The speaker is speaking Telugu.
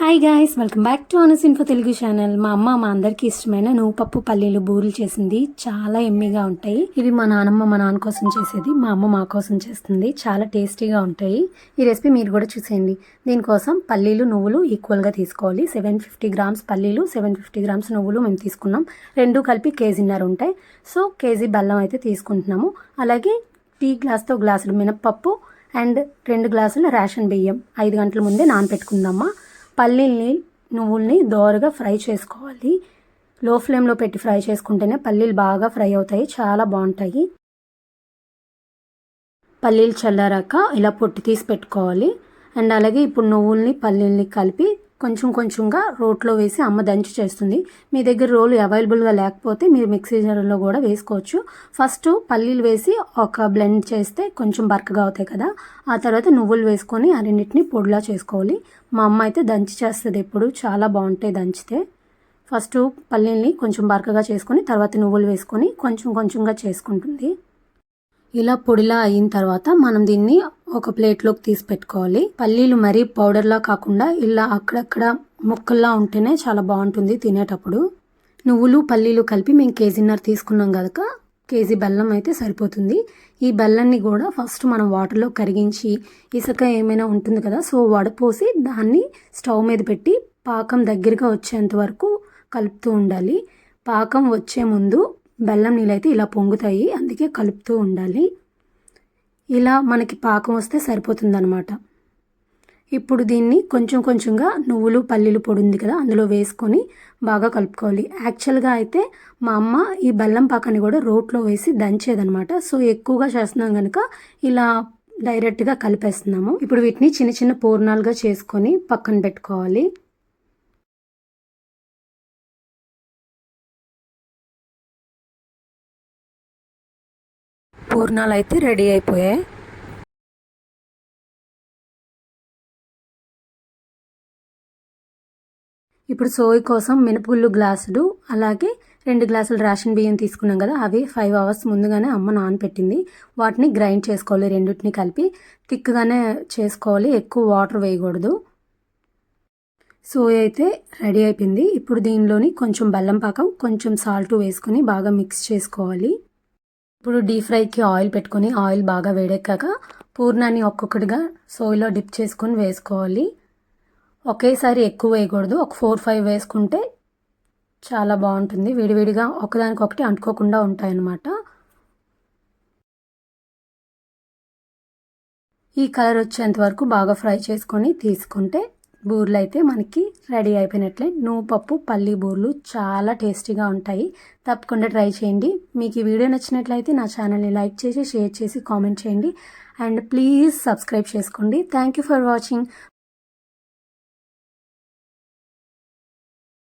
Hi guys welcome back to Anas info Telugu channel మా అమ్మ మా అందరికి ఇష్టమైన నువ్వు పప్పు పల్లీలు బూరెలు చేసింది. చాలా ఎమ్మిగా ఉంటాయి. ఇవి మా నాన్నమ్మ మా నాన్న కోసం చేసేది. మా అమ్మ మా కోసం చేస్తుంది. చాలా టేస్టీగా ఉంటాయి. ఈ రెసిపీ మీరు కూడా చూసేయండి. దీనికోసం పల్లీలు నువ్వులు ఈక్వల్గా తీసుకోవాలి. సెవెన్ ఫిఫ్టీ గ్రామ్స్ పల్లీలు సెవెన్ ఫిఫ్టీ గ్రామ్స్ నువ్వులు మేము తీసుకున్నాం. రెండు కలిపి కేజీన్నర ఉంటాయి. సో కేజీ బెల్లం అయితే తీసుకుంటున్నాము. అలాగే టీ గ్లాస్తో గ్లాసులు మినప్పప్పు అండ్ రెండు గ్లాసుల రేషన్ బియ్యం. ఐదు గంటల ముందే నానపెట్టుకుందామా? పల్లీల్ని నువ్వుల్ని దోరగా ఫ్రై చేసుకోవాలి. లో ఫ్లేమ్లో పెట్టి ఫ్రై చేసుకుంటేనే పల్లీలు బాగా ఫ్రై అవుతాయి చాలా బాగుంటాయి. పల్లీలు చల్లారాక ఇలా పొట్టి తీసి పెట్టుకోవాలి. అండ్ అలాగే ఇప్పుడు నువ్వుల్ని పల్లీల్ని కలిపి కొంచెం కొంచెంగా రోట్లో వేసి అమ్మ దంచి చేస్తుంది. మీ దగ్గర రోలు అవైలబుల్గా లేకపోతే మీరు మిక్సీ జార్లో కూడా వేసుకోవచ్చు. ఫస్ట్ పల్లీలు వేసి ఒక బ్లెండ్ చేస్తే కొంచెం బరకగా అవుతాయి కదా. ఆ తర్వాత నువ్వులు వేసుకొని ఆ రెండింటిని పొడిలా చేసుకోవాలి. మా అమ్మ అయితే దంచి చేస్తుంది ఎప్పుడు. చాలా బాగుంటాయి దంచితే. ఫస్ట్ పల్లీల్ని కొంచెం బరకగా చేసుకొని తర్వాత నువ్వులు వేసుకొని కొంచెం కొంచెంగా చేసుకుంటుంది. ఇలా పొడిలా అయిన తర్వాత మనం దీన్ని ఒక ప్లేట్లోకి తీసి పెట్టుకోవాలి. పల్లీలు మరీ పౌడర్లా కాకుండా ఇలా అక్కడక్కడ ముక్కల్లా ఉంటేనే చాలా బాగుంటుంది తినేటప్పుడు. నువ్వులు పల్లీలు కలిపి మేము కేజీన్నర తీసుకున్నాం కనుక కేజీ బెల్లం అయితే సరిపోతుంది. ఈ బెల్లాన్ని కూడా ఫస్ట్ మనం వాటర్లో కరిగించి ఇసుక ఏమైనా ఉంటుంది కదా సో వడపోసి దాన్ని స్టవ్ మీద పెట్టి పాకం దగ్గరగా వచ్చేంత వరకు కలుపుతూ ఉండాలి. పాకం వచ్చే ముందు బెల్లం నీళ్ళైతే ఇలా పొంగుతాయి అందుకే కలుపుతూ ఉండాలి. ఇలా మనకి పాకం వస్తే సరిపోతుందనమాట ఇప్పుడు దీన్ని కొంచెం కొంచెంగా నువ్వులు పల్లీలు పొడి ఉంది కదా అందులో వేసుకొని బాగా కలుపుకోవాలి. యాక్చువల్గా అయితే మా అమ్మ ఈ బెల్లం పాకాన్ని కూడా రోట్లో వేసి దంచేదనమాట సో ఎక్కువగా చేస్తున్నాం కనుక ఇలా డైరెక్ట్గా కలిపేస్తున్నాము. ఇప్పుడు వీటిని చిన్న చిన్న పూర్ణాలుగా చేసుకొని పక్కన పెట్టుకోవాలి. పూర్ణాలు అయితే రెడీ అయిపోయాయి. ఇప్పుడు సోయ్ కోసం మినపగుళ్ళు గ్లాసులు అలాగే రెండు గ్లాసులు రేషన్ బియ్యం తీసుకున్నాం కదా అవి ఫైవ్ అవర్స్ ముందుగానే అమ్మ నానపెట్టింది. వాటిని గ్రైండ్ చేసుకోవాలి రెండింటిని కలిపి థిక్గానే చేసుకోవాలి ఎక్కువ వాటర్ వేయకూడదు. సోయ్ అయితే రెడీ అయిపోయింది. ఇప్పుడు దీనిలోని కొంచెం బెల్లం పాకం కొంచెం సాల్ట్ వేసుకొని బాగా మిక్స్ చేసుకోవాలి. ఇప్పుడు డీప్ ఫ్రైకి ఆయిల్ పెట్టుకొని ఆయిల్ బాగా వేడెక్కాక పూర్ణాన్ని ఒక్కొక్కటిగా సోయిలో డిప్ చేసుకొని వేసుకోవాలి. ఒకేసారి ఎక్కువ వేయకూడదు. ఒక ఫోర్ ఫైవ్ వేసుకుంటే చాలా బాగుంటుంది. విడివిడిగా ఒకదానికొకటి అంటుకోకుండా ఉంటాయన్నమాట. ఈ కలర్ వచ్చేంత వరకు బాగా ఫ్రై చేసుకొని తీసుకుంటే బూర్లు అయితే మనకి రెడీ అయిపోయినట్లే. నువ్వు పప్పు పల్లి బూర్లు చాలా టేస్టీగా ఉంటాయి. తప్పకుండా ట్రై చేయండి. మీకు ఈ వీడియో నచ్చినట్లయితే నా ఛానల్ని లైక్ చేసి షేర్ చేసి కామెంట్ చేయండి. అండ్ ప్లీజ్ సబ్స్క్రైబ్ చేసుకోండి. Thank you for watching.